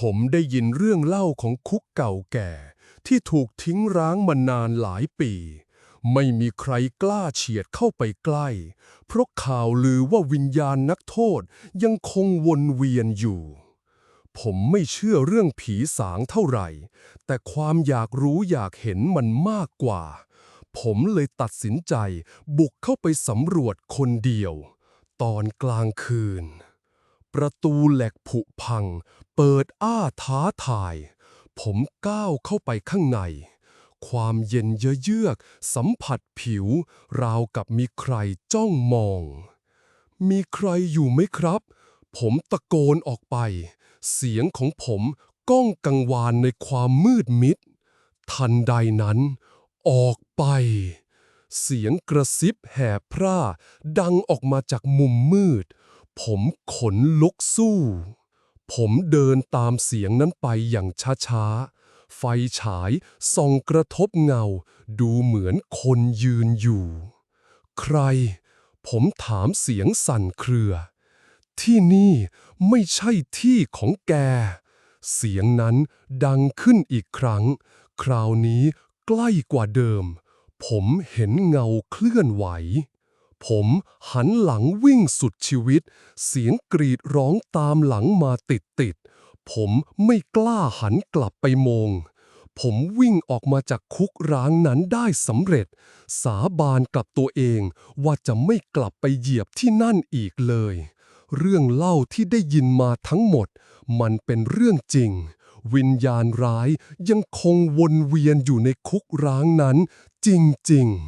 ผมได้ยินเรื่องเล่าของคุกเก่าแก่ ที่ถูกทิ้งร้างมานานหลายปี ไม่มีใครกล้าเฉียดเข้าไปใกล้ เพราะข่าวลือว่าวิญญาณนักโทษยังคงวนเวียนอยู่ ผมไม่เชื่อเรื่องผีสางเท่าไหร่ แต่ความอยากรู้อยากเห็นมันมากกว่า ผมเลยตัดสินใจบุกเข้าไปสำรวจคนเดียว ตอนกลางคืน ประตูเหล็กผุพัง เปิดอ้าท้าทาย ผมก้าวเข้าไปข้างใน ความเย็นเยือกสัมผัสผิว ราวกับมีใครจ้องมอง มีใครอยู่ไหมครับ ผมตะโกนออกไป เสียงของผมก้องกังวานในความมืดมิด ทันใดนั้น ออกไป เสียงกระซิบแห่พร่าดังออกมาจากมุมมืด ผมขนลุกสู้ ผมเดินตามเสียงนั้นไปอย่างช้าๆ ไฟฉายส่องกระทบเงา ดูเหมือนคนยืนอยู่ ใคร ผมถามเสียงสั่นเครือ ที่นี่ไม่ใช่ที่ของแก เสียงนั้นดังขึ้นอีกครั้ง คราวนี้ใกล้กว่าเดิม ผมเห็นเงาเคลื่อนไหว ผมหันหลังวิ่งสุดชีวิต เสียงกรีดร้องตามหลังมาติดติดๆผมไม่กล้าหันกลับไปมอง ผมวิ่งออกมาจากคุกร้างนั้นได้สำเร็จ สาบานกับตัวเองว่าจะไม่กลับไปเหยียบที่นั่นอีกเลย เรื่องเล่าที่ได้ยินมาทั้งหมด มันเป็นเรื่องจริง วิญญาณร้ายยังคงวนเวียนอยู่ในคุกร้างนั้น จริง ๆ